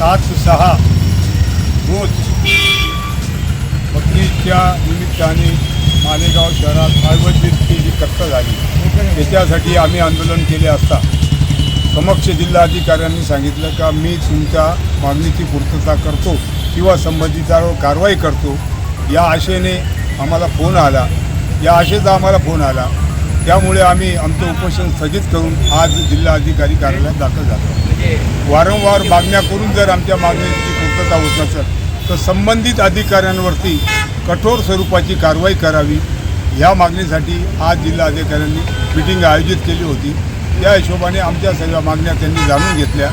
सात सहा रोज बकरीच्या निमित्ताने मालेगाव शहरात आयुर्वेदिकची ही कट्ट झाली. त्याच्यासाठी आम्ही आंदोलन केले असता समक्ष जिल्हाधिकाऱ्यांनी सांगितलं का मी तुमच्या मागणीची पूर्तता करतो किंवा संबंधितावर कारवाई करतो. या आशेने आम्हाला फोन आला. या आशेचा आम्हाला फोन आला. त्यामुळे आम्ही आमचं उपोषण स्थगित करून आज जिल्हाधिकारी कार्यालयात दाखल झालो. वारंवार मागण्या करून जर आमच्या मागणीची पूर्तता होत नसेल तर संबंधित अधिकाऱ्यांवरती कठोर स्वरूपाची कारवाई करावी. ह्या मागणीसाठी आज जिल्हाधिकाऱ्यांनी मिटिंग आयोजित केली होती. त्या हिशोबाने आमच्या सगळ्या मागण्या त्यांनी जाणून घेतल्या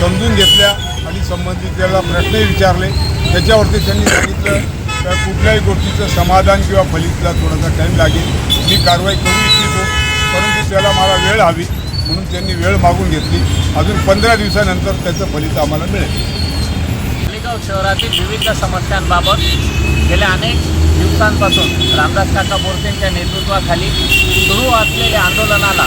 समजून घेतल्या आणि संबंधित त्याला प्रश्नही विचारले. त्याच्यावरती त्यांनी सांगितलं तर कुठल्याही गोष्टीचं समाधान किंवा फलितला थोडासा टाईम लागेल. मी कारवाई करू इच्छितो परंतु त्याला मला वेळ हवी म्हणून त्यांनी वेळ मागून घेतली. अजून पंधरा दिवसानंतर त्याचं फलित आम्हाला मिळेल. मालेगाव शहरातील विविध समस्यांबाबत गेल्या अनेक दिवसांपासून रामदास काका बोरसेंच्या नेतृत्वाखाली सुरू असलेल्या आंदोलनाला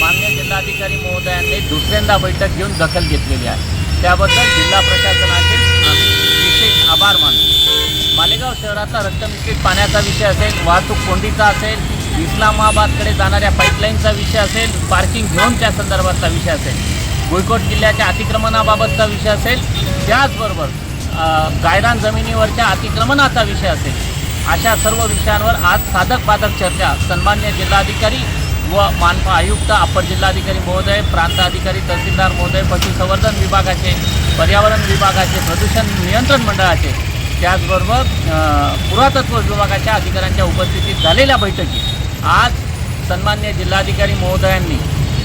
मान्य जिल्हाधिकारी महोदयांनी दुसऱ्यांदा बैठक घेऊन दखल घेतलेली आहे. त्याबद्दल जिल्हा प्रशासनाचे विशेष आभार मानतो. मालेगाव शहरातला रक्तमिश्रित पाण्याचा विषय असेल वाहतूक कोंडीचा असेल इस्लामाबादकडे जाणाऱ्या पाईपलाईनचा विषय असेल पार्किंग झोनच्या संदर्भातला विषय असेल भुईकोट जिल्ह्याच्या अतिक्रमणाबाबतचा विषय असेल त्याचबरोबर गायरान जमिनीवरच्या अतिक्रमणाचा विषय असेल अशा सर्व विषयांवर आज साधक बाधक चर्चा. सन्मान्य जिल्हाधिकारी व मानपा आयुक्त अप्पर जिल्हाधिकारी महोदय प्रांत अधिकारी तहसीलदार महोदय पशुसंवर्धन विभागाचे पर्यावरण विभागाचे प्रदूषण नियंत्रण मंडळाचे त्याचबरोबर पुरातत्व विभागाच्या अधिकाऱ्यांच्या उपस्थितीत झालेल्या बैठकीत आज सन्मान्य जिल्हाधिकारी महोदयांनी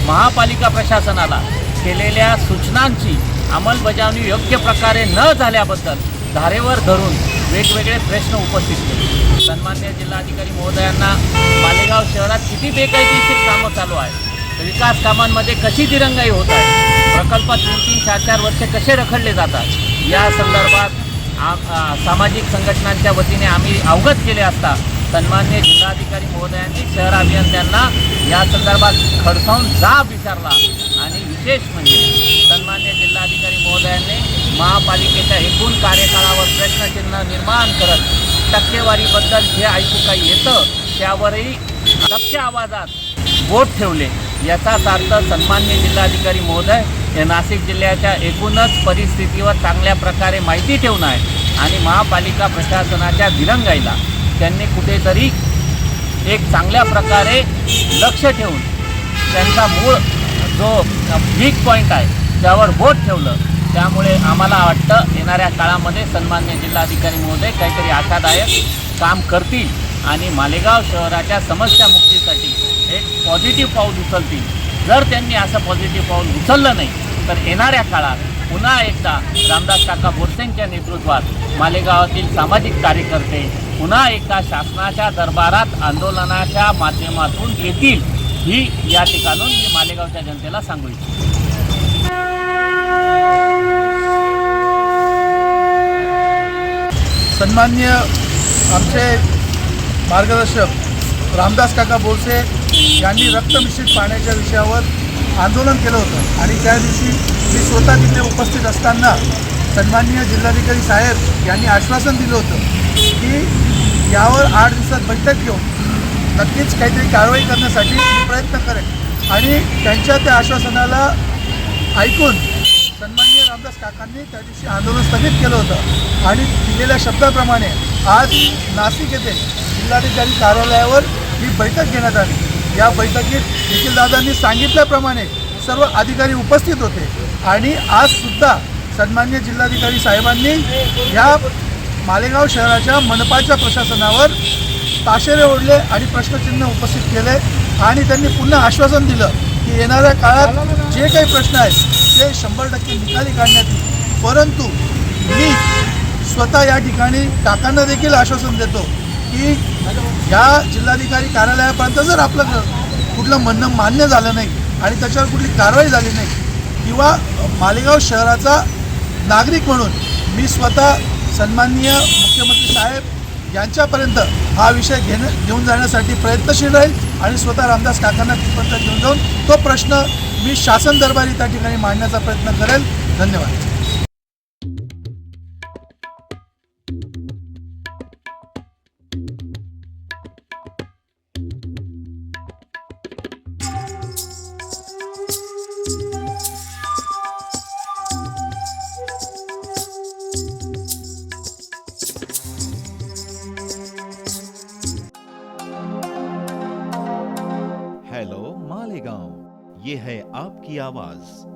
महापालिका प्रशासनाला केलेल्या सूचनांची अंमलबजावणी योग्य प्रकारे न झाल्याबद्दल धारेवर धरून वेगवेगळे प्रश्न उपस्थित केले. सन्मान्य जिल्हाधिकारी महोदयांना मालेगाव शहरात किती बेकायदेशीर कामं चालू आहेत विकास कामांमध्ये कशी दिरंगाई होत आहे प्रकल्पात तीन तीन चार चार वर्षे कसे रखडले जातात या संदर्भात सामाजिक संघटनांच्या वतीने आम्ही अवगत केले असता सन्मान्य जिल्हाधिकारी महोदयांनी शहर अभियंत्यांना या संदर्भात खडसावून जाब विचारला आणि विशेष म्हणजे सन्मान्य जिल्हाधिकारी महोदयांनी महापालिकेच्या एकूण कार्यकाळावर प्रश्नचिन्ह निर्माण करत टक्केवारीबद्दल जे ऐकू काही येतं त्यावरही दबक्या आवाजात बोट ठेवले. याचाच अर्थ सन्मान्य जिल्हाधिकारी महोदय नाशिक जिल्ह्याच्या एकूणच परिस्थितीवर चांगल्या प्रकारे माहिती ठेवून आहे आणि महापालिका प्रशासनाच्या दिरंगाईला त्यांनी कुठेतरी एक चांगल्या प्रकारे लक्ष ठेवून त्यांचा मूळ जो वीक पॉईंट आहे त्यावर बोट ठेवलं. त्यामुळे आम्हाला वाटतं येणाऱ्या काळामध्ये सन्मान्य जिल्हाधिकारी महोदय काहीतरी आशादायक काम करतील आणि मालेगाव शहराच्या समस्यामुक्तीसाठी एक पॉझिटिव्ह पाऊल उचलतील. जर त्यांनी असं पॉझिटिव्ह पाऊल उचललं नाही तर येणाऱ्या काळात पुन्हा एकदा रामदास काका बोरसेंच्या नेतृत्वात मालेगावातील सामाजिक कार्यकर्ते पुन्हा एकदा शासनाच्या दरबारात आंदोलनाच्या माध्यमातून येतील ही या ठिकाणून मी मालेगावच्या जनतेला सांगू इच्छितो. सन्मान्य आमचे मार्गदर्शक रामदास काका बोरसे यांनी रक्तमिश्रित पाण्याच्या विषयावर आंदोलन केलं होतं. आणि त्या दिवशी मी स्वतः तिथे उपस्थित असताना सन्माननीय जिल्हाधिकारी साहेब यांनी आश्वासन दिलं होतं की यावर आठ दिवसात बैठक घेऊन नक्कीच काहीतरी कारवाई करण्यासाठी मी प्रयत्न करेन. आणि त्यांच्या त्या आश्वासनाला ऐकून सन्माननीय रामदास काकांनी त्या दिवशी आंदोलन स्थगित केलं होतं. आणि दिलेल्या शब्दाप्रमाणे आज नाशिक येथे जिल्हाधिकारी कार्यालयावर ही बैठक घेण्यात आली. या बैठकीत निखिलदादांनी सांगितल्याप्रमाणे सर्व अधिकारी उपस्थित होते. आणि आज सुद्धा सन्मान्य जिल्हाधिकारी साहेबांनी ह्या मालेगाव शहराच्या मनपाच्या प्रशासनावर ताशेरे ओढले आणि प्रश्नचिन्ह उपस्थित केले आणि त्यांनी पुन्हा आश्वासन दिलं की येणाऱ्या काळात जे काही प्रश्न आहेत ते शंभर टक्के निकाली काढण्यात येईल. परंतु मी स्वतः या ठिकाणी काकांना देखील आश्वासन देतो की या जिल्हाधिकारी कार्यालयापर्यंत जर आपलं कुठलं म्हणणं मान्य झालं नाही आणि त्याच्यावर कुठली कारवाई झाली नाही किंवा मालेगाव शहराचा नागरिक म्हणून मी स्वतः सन्माननीय मुख्यमंत्री साहेब यांच्यापर्यंत हा विषय घेणं घेऊन जाण्यासाठी प्रयत्नशील राहील आणि स्वतः रामदास काकांना तिथपर्यंत घेऊन जाऊन तो प्रश्न मी शासन दरबारी त्या ठिकाणी मांडण्याचा प्रयत्न करेल. धन्यवाद. ये है आपकी आवाज।